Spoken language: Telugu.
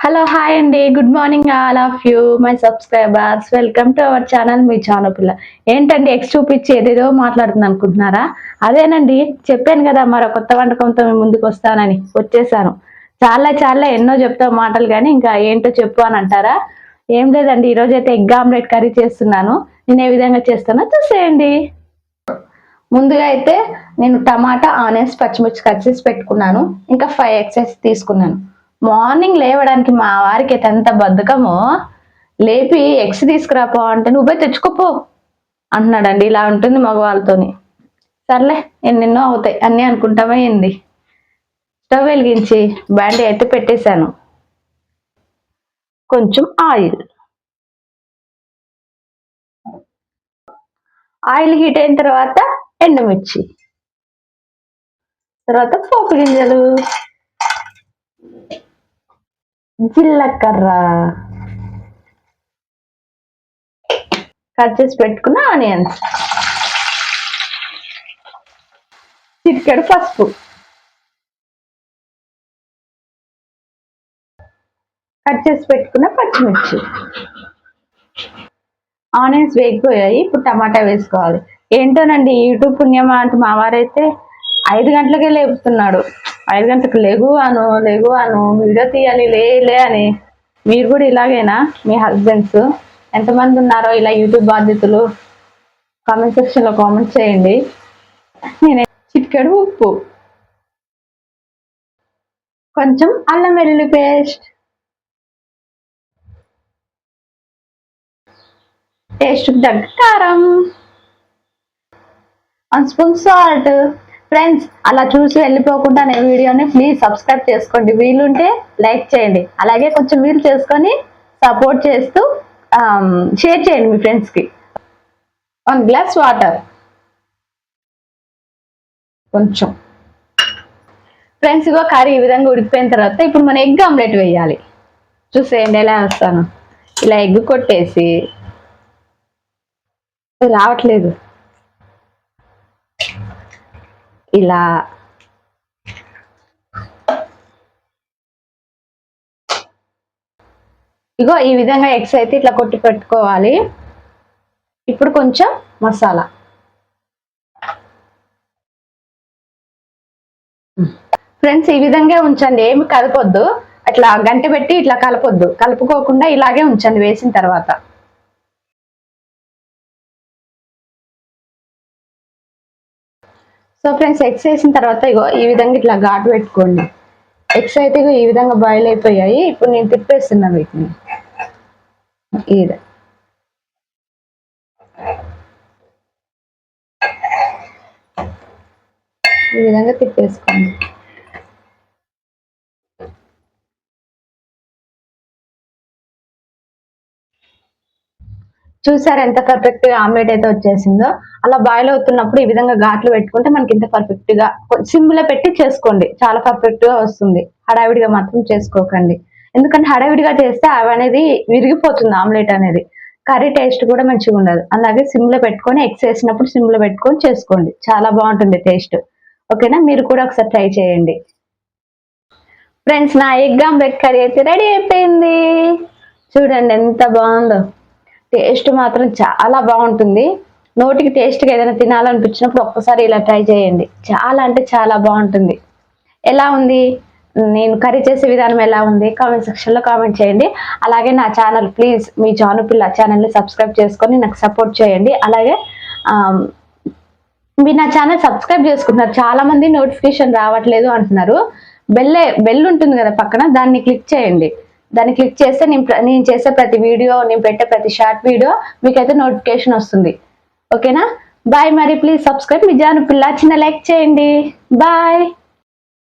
హలో హాయ్ అండి. Good morning all of you my subscribers welcome to our channel me channel పిల్ల ఏంటండి ఎక్స్ చూపించి ఏదేదో మాట్లాడుతుంది అనుకుంటున్నారా? అదేనండి చెప్పాను కదా మరో కొత్త వంటకంతో మేము ముందుకు వస్తానని. వచ్చేసాను. చాలా చాలా ఎన్నో చెప్తా మాటలు కానీ ఇంకా ఏంటో చెప్పు అని అంటారా? ఏం లేదండి ఈరోజు అయితే ఎగ్ ఆమ్లెట్ కర్రీ చేస్తున్నాను. నేను ఏ విధంగా చేస్తానో చూసేయండి. ముందుగా అయితే నేను టమాటా ఆనియన్స్ పచ్చిమిర్చి కట్ చేసి పెట్టుకున్నాను. ఇంకా ఫైవ్ ఎగ్స్ తీసుకున్నాను. మార్నింగ్ లేవడానికి మా వారికి అయితే ఎంత బద్ధకమో లేపి ఎగ్స్ తీసుకురాపో అంటే నువ్వే తెచ్చుకోపో అంటున్నాడండి. ఇలా ఉంటుంది మగవాళ్ళతోని. సర్లే ఎన్నెన్నో అవుతాయి. అన్నీ అనుకుంటామే స్టవ్ వెలిగించి బ్యాండీ అయితే పెట్టేశాను. కొంచెం ఆయిల్. ఆయిల్ హీట్ అయిన తర్వాత ఎండుమిర్చి. తర్వాత పోపు గింజలు. జీలకర్ర. కట్ చేసి పెట్టుకున్న ఆనియన్స్. చిటికెడు పసుపు. కట్ చేసి పెట్టుకున్న పచ్చిమిర్చి. ఆనియన్స్ వేగిపోయాయి ఇప్పుడు టమాటా వేసుకోవాలి. ఏంటోనండి యూట్యూబ్ పుణ్యమా అంటే మావారైతే ఐదు గంటలకే లేపుతున్నాడు. ఐదు గంటలకు లేగు అను లేగు అను వీడియో తీయాలి లే లే అని. మీరు కూడా ఇలాగేనా మీ హస్బెండ్స్? ఎంతమంది ఉన్నారో ఇలా యూట్యూబ్ బాధ్యతలు? కామెంట్ సెక్షన్లో కామెంట్ చేయండి. నేను చిట్కెడు ఉప్పు. కొంచెం అల్లం వెల్లుల్లి పేస్ట్. టేస్ట్కి తగ్గ కారం. One spoon salt. ఫ్రెండ్స్ అలా చూసి వెళ్ళిపోకుండా నేను వీడియోని ప్లీజ్ సబ్స్క్రైబ్ చేసుకోండి. వీలుంటే లైక్ చేయండి. అలాగే కొంచెం వీలు చేసుకొని సపోర్ట్ చేస్తూ um, షేర్ చేయండి మీ ఫ్రెండ్స్కి వన్ గ్లాస్ వాటర్ కొంచెం. ఫ్రెండ్స్ ఇగో కర్రీ ఈ విధంగా ఉడికిపోయిన తర్వాత ఇప్పుడు మనం ఎగ్ ఆమ్లెట్ వేయాలి. చూసేయండి ఎలా వేస్తాను. ఇలా ఎగ్ కొట్టేసి. రావట్లేదు. ఇలా. ఇగో ఈ విధంగా ఎగ్స్ అయితే ఇట్లా కొట్టి పెట్టుకోవాలి. ఇప్పుడు కొంచెం మసాలా. ఫ్రెండ్స్ ఈ విధంగా ఉంచండి. ఏమి కలపొద్దు. అట్లా గంట పెట్టి ఇట్లా కలపొద్దు. కలుపుకోకుండా ఇలాగే ఉంచండి వేసిన తర్వాత. సో ఫ్రెండ్స్ ఎగ్స్ వేసిన తర్వాత ఇగో ఈ విధంగా ఇట్లా ఘాటు పెట్టుకోండి ఎగ్స్ అయితే ఈ విధంగా బాయిల్ అయిపోయాయి ఇప్పుడు నేను తిప్పేస్తున్నా వీటిని ఇది ఈ విధంగా తిప్పేసుకోండి చూసారు ఎంత పర్ఫెక్ట్గా ఆమ్లెట్ అయితే వచ్చేసిందో? అలా బాయిల్ అవుతున్నప్పుడు ఈ విధంగా ఘాట్లు పెట్టుకుంటే మనకి ఇంత పర్ఫెక్ట్గా సిమ్లో పెట్టి చేసుకోండి. చాలా పర్ఫెక్ట్గా వస్తుంది. హడావిడిగా మాత్రం చేసుకోకండి. ఎందుకంటే హడావిడిగా చేస్తే అవి అనేది విరిగిపోతుంది ఆమ్లెట్ అనేది. కర్రీ టేస్ట్ కూడా మంచిగా ఉండదు. అలాగే సిమ్లో పెట్టుకొని ఎగ్స్ వేసినప్పుడు సిమ్లో పెట్టుకొని చేసుకోండి. చాలా బాగుంటుంది టేస్ట్ ఓకేనా? మీరు కూడా ఒకసారి ట్రై చేయండి. ఫ్రెండ్స్ నా ఎగ్ ఆమ్లెట్ కర్రీ అయితే రెడీ అయిపోయింది. చూడండి ఎంత బాగుందో. టేస్ట్ మాత్రం చాలా బాగుంటుంది. నోటికి టేస్ట్గా ఏదైనా తినాలనిపించినప్పుడు ఒక్కసారి ఇలా ట్రై చేయండి. చాలా అంటే చాలా బాగుంటుంది. ఎలా ఉంది? నేను కర్రీ చేసే విధానం ఎలా ఉంది? కామెంట్ సెక్షన్లో కామెంట్ చేయండి. అలాగే నా ఛానల్ ప్లీజ్ మీ జాను పిల్ల ఛానల్ని సబ్స్క్రైబ్ చేసుకొని నాకు సపోర్ట్ చేయండి. అలాగే మీరు నా ఛానల్ సబ్స్క్రైబ్ చేసుకుంటున్నారు. చాలా మంది నోటిఫికేషన్ రావట్లేదు అంటున్నారు. బెల్లే బెల్ ఉంటుంది కదా పక్కన దాన్ని క్లిక్ చేయండి. దాన్ని క్లిక్ చేస్తే నేను నేను చేసే ప్రతి వీడియో నేను పెట్టే ప్రతి షార్ట్ వీడియో మీకైతే నోటిఫికేషన్ వస్తుంది. ఓకేనా బాయ్ మరి ప్లీజ్ సబ్స్క్రైబ్ మీ జాను పిల్ల చిన్న లైక్ చేయండి. బాయ్